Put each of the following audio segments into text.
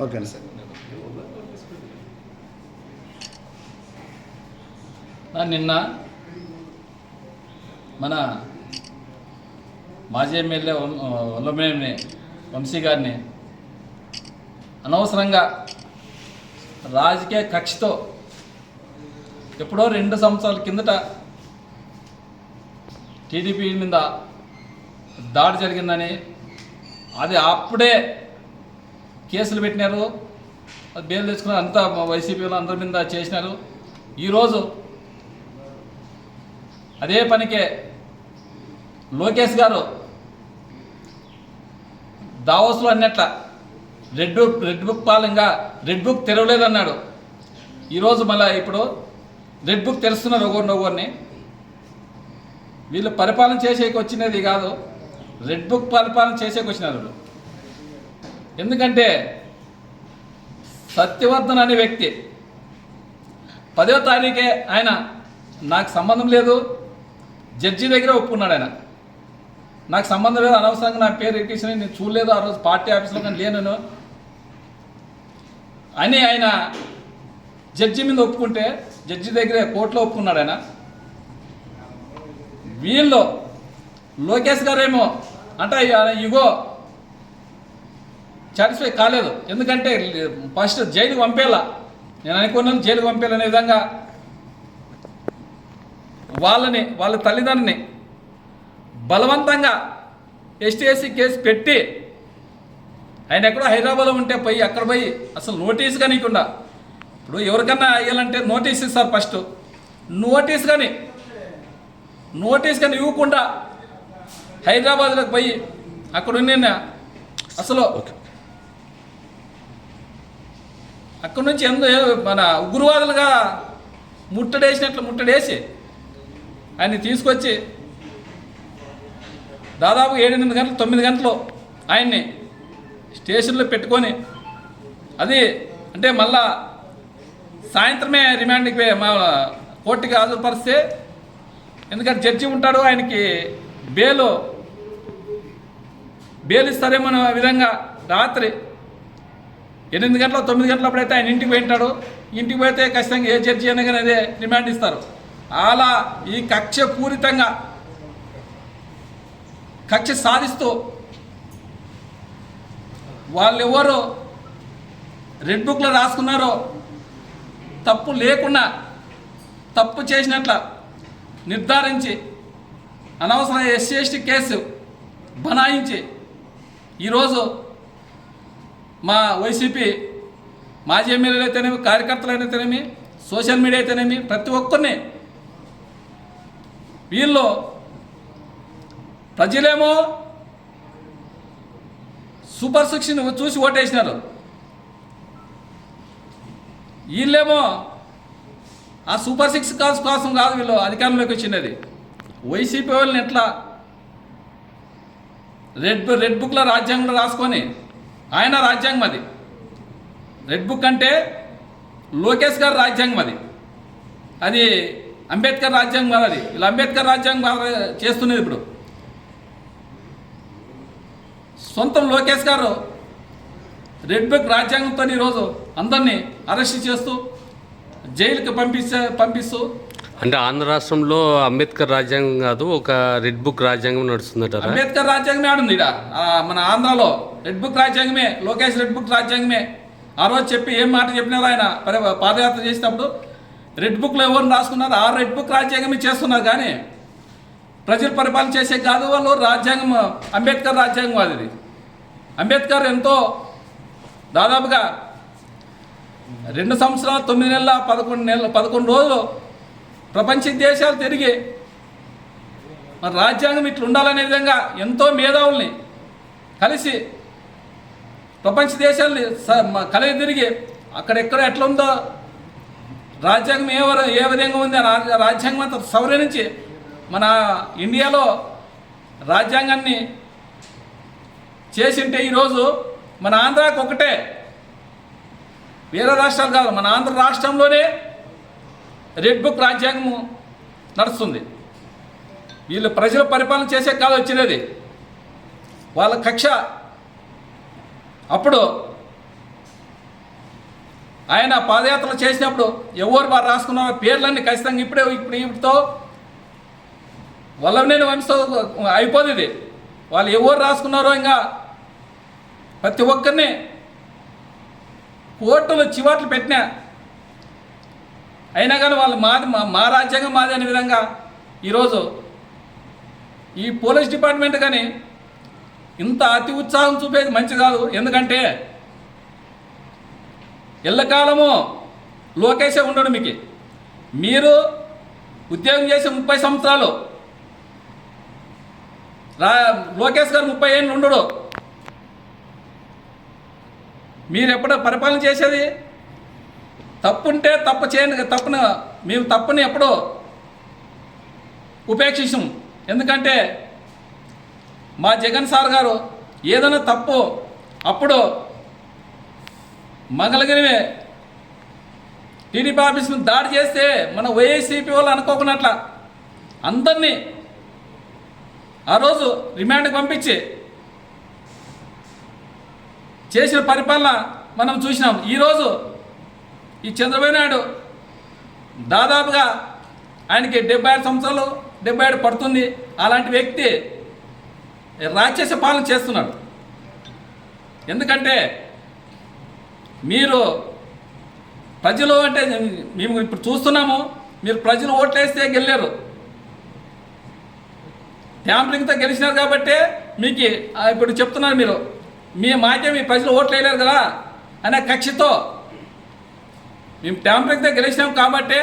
Okay sir. నిన్న మన మాజీ ఎమ్మెల్యే వల్లభనేని వంశీ గారిని అనవసరంగా రాజకీయ కక్షతో ఎప్పుడో రెండు సంవత్సరాల కిందట టీడీపీ మీద దాడి జరిగిందని అది అప్పుడే కేసులు పెట్టినారు. అది బెయిల్ అంతా వైసీపీలో అందరి మీద చేసినారు. ఈరోజు అదే పనికే లోకేష్ గారు దావోస్లో అన్నట్ల రెడ్ బుక్ రెడ్ బుక్ పాలంగా రెడ్ బుక్ తెరవలేదన్నాడు. ఈరోజు మళ్ళీ ఇప్పుడు రెడ్ బుక్ తెరుస్తున్నారు ఒకరిని ఒకరిని. వీళ్ళు పరిపాలన చేసేకి వచ్చినది కాదు. రెడ్ బుక్ పరిపాలన చేసేకి వచ్చినారు వీళ్ళు. ఎందుకంటే సత్యవర్ధన్ అనే వ్యక్తి పదో తారీఖే ఆయన నాకు సంబంధం లేదు జడ్జి దగ్గర ఒప్పుకున్నాడు ఆయన. నాకు సంబంధం లేదు అనవసరంగా నా పేరు ఎక్కించిన నేను చూడలేదు ఆ రోజు పార్టీ ఆఫీస్లో కానీ లేను అని ఆయన జడ్జి మీద ఒప్పుకుంటే జడ్జి దగ్గరే కోర్టులో ఒప్పుకున్నాడు ఆయన. వీళ్ళు లోకేష్ గారేమో అంటే ఇగో సాటిస్ఫై కాలేదు. ఎందుకంటే ఫస్ట్ జైలుకి పంపేలా. నేను అనుకున్నాను జైలుకి పంపేయాలనే విధంగా వాళ్ళని వాళ్ళ తల్లిదండ్రుని బలవంతంగా ఎస్టీఎస్సీ కేసు పెట్టి ఆయన ఎక్కడో హైదరాబాద్లో ఉంటే పోయి అక్కడ పోయి అసలు నోటీస్ కానీయకుండా. ఇప్పుడు ఎవరికన్నా వేయాలంటే నోటీస్ ఇస్తారు ఫస్ట్. నోటీస్ కానీ నోటీస్ కానీ ఇవ్వకుండా హైదరాబాద్లోకి పోయి అక్కడ ఉన్న అసలు అక్కడి నుంచి ఎందు మన ఉగ్రవాదులుగా ముట్టడేసినట్లు ముట్టడేసి ఆయన్ని తీసుకొచ్చి దాదాపు ఏడెనిమిది గంటలు తొమ్మిది గంటలు ఆయన్ని స్టేషన్లో పెట్టుకొని అది అంటే మళ్ళా సాయంత్రమే రిమాండ్కి మా కోర్టుకి హాజరుపరిస్తే ఎందుకంటే జడ్జి ఉంటాడు ఆయనకి బేలు బేలు ఇస్తారేమో విధంగా రాత్రి ఎనిమిది గంటల తొమ్మిది గంటలప్పుడైతే ఆయన ఇంటికి పోయింటాడు. ఇంటికి పోతే ఖచ్చితంగా ఏ జడ్జి అయినా కానీ అదే ఇస్తారు. అలా ఈ కక్ష పూరితంగా కక్ష సాధిస్తూ వాళ్ళు ఎవరు రెడ్ బుక్లో రాసుకున్నారో తప్పు లేకుండా తప్పు చేసినట్ల నిర్ధారించి అనవసర ఎస్సీ ఎస్టీ కేసు బనాయించి ఈరోజు మా వైసీపీ మాజీ ఎమ్మెల్యేలు అయితేనేమి కార్యకర్తలు అయితేనేమి సోషల్ మీడియా అయితేనేమి ప్రతి ఒక్కరిని వీళ్ళు ప్రజలేమో సూపర్ సిక్స్ని చూసి ఓటేసినారు. వీళ్ళేమో ఆ సూపర్ సిక్స్ కాల్స్ కోసం కాదు వీళ్ళు అధికారంలోకి వచ్చినది. వైసీపీ వాళ్ళని ఎట్లా రెడ్ రెడ్ బుక్లో రాజ్యాంగంలో రాసుకొని ఆయన రాజ్యాంగం అది. రెడ్ బుక్ అంటే లోకేష్ గారు రాజ్యాంగం అది. అది అంబేద్కర్ రాజ్యాంగం కాదు అది. ఇలా అంబేద్కర్ రాజ్యాంగం చేస్తున్నది ఇప్పుడు. సొంతం లోకేష్ గారు రెడ్ బుక్ రాజ్యాంగంతో ఈరోజు అందరినీ అరెస్ట్ చేస్తూ జైలుకి పంపిస్తే పంపిస్తూ. అంటే ఆంధ్ర రాష్ట్రంలో అంబేద్కర్ రాజ్యాంగం కాదు ఒక రెడ్ బుక్ రాజ్యాంగం నడుస్తుందటారా అంబేద్కర్ రాజ్యాంగమే ఆడుంది ఆ, మన ఆంధ్రాలో రెడ్ బుక్ రాజ్యాంగమే లోకేష్ రెడ్ బుక్ రాజ్యాంగమే. ఆ రోజు చెప్పి ఏం మాట చెప్పినారు ఆయన? పాదయాత్ర చేసినప్పుడు రెడ్ బుక్లో ఎవరు రాసుకున్నారు ఆ రెడ్ బుక్ రాజ్యాంగమే చేస్తున్నారు కానీ ప్రజలు పరిపాలన చేసే కాదు వాళ్ళు రాజ్యాంగం అంబేద్కర్ రాజ్యాంగం అది అంబేద్కర్ ఎంతో దాదాపుగా రెండు సంవత్సరాలు తొమ్మిది నెలల పదకొండు నెలల పదకొండు రోజులు ప్రపంచ దేశాలు తిరిగి మన రాజ్యాంగం ఇట్లా ఉండాలనే విధంగా ఎంతో మేధావుల్ని కలిసి ప్రపంచ దేశాలని స- కలిగి తిరిగి అక్కడెక్కడ ఎట్లా ఉందో రాజ్యాంగం ఏ ఏ విధంగా ఉంది రాజ్యాంగం అంత సవరించి మన ఇండియాలో రాజ్యాంగాన్ని చేసింటే ఈరోజు మన ఆంధ్రాకు ఒకటే. వేరే రాష్ట్రాలు కాదు మన ఆంధ్ర రాష్ట్రంలోనే రెడ్ బుక్ రాజ్యాంగము నడుస్తుంది. వీళ్ళు ప్రజలు పరిపాలన చేసే కాదు వచ్చినది. వాళ్ళ కక్ష అప్పుడు ఆయన పాదయాత్ర చేసినప్పుడు ఎవరు వారు రాసుకున్న పేర్లన్నీ ఖచ్చితంగా ఇప్పుడే ఇప్పుడు ఇప్పుడుతో వల్లభనేని వంశతో అయిపోతుంది ఇది. వాళ్ళు ఎవరు రాసుకున్నారో ఇంకా ప్రతి ఒక్కరిని కోర్టులు చివాట్లు పెట్టినా అయినా కానీ వాళ్ళు మాది మా మా రాజ్యాంగం మాది అనే విధంగా ఈరోజు ఈ పోలీస్ డిపార్ట్మెంట్ కానీ ఇంత అతి ఉత్సాహం చూపేది మంచి కాదు. ఎందుకంటే ఎల్లకాలము లోకేషే ఉండడు మీకు. మీరు ఉద్యోగం చేసే ముప్పై సంవత్సరాలు రా లోకేష్ గారు ముప్పై ఏళ్ళు ఉండడు. మీరు ఎప్పుడు పరిపాలన చేసేది తప్పుంటే తప్పు చేయని తప్పును మేము తప్పుని ఎప్పుడో ఉపేక్షించం ఎందుకంటే మా జగన్ సార్ గారు ఏదైనా తప్పు అప్పుడు మంగళగిరివే టీడీపీ ఆఫీస్ను దాడి చేస్తే మన వైఎస్సీపీ వాళ్ళు అనుకోకున్నట్ల అందరినీ ఆ రోజు రిమాండ్కి పంపించి చేసిన పరిపాలన మనం చూసినాం. ఈరోజు ఈ చంద్రబాబు నాయుడు దాదాపుగా ఆయనకి డెబ్బై ఆరు సంవత్సరాలు డెబ్బై ఏడు పడుతుంది. అలాంటి వ్యక్తి రాక్షస పాలన చేస్తున్నాడు. ఎందుకంటే మీరు ప్రజలు అంటే మేము ఇప్పుడు చూస్తున్నాము మీరు ప్రజలు ఓట్లేస్తే గెలిచారు ట్యాంపరింగ్తో గెలిచినారు కాబట్టి మీకు ఇప్పుడు చెప్తున్నారు మీరు మీ మాకే మీ ప్రజలు ఓట్లు వేయలేరు కదా అనే కక్షతో మేము ట్యాంపరింగ్తో గెలిచినాం కాబట్టి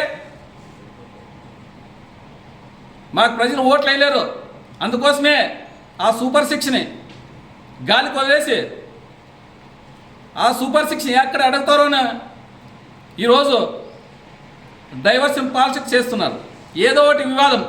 మాకు ప్రజలు ఓట్లు వేయలేరు అందుకోసమే ఆ సూపర్ సిక్స్ని గాలికి వదిలేసి ఆ సూపర్ సిక్స్ ఎక్కడ అడుగుతారోనే ఈరోజు డైవర్షన్ పాలిటిక్స్ చేస్తున్నారు. ఏదో ఒకటి వివాదం.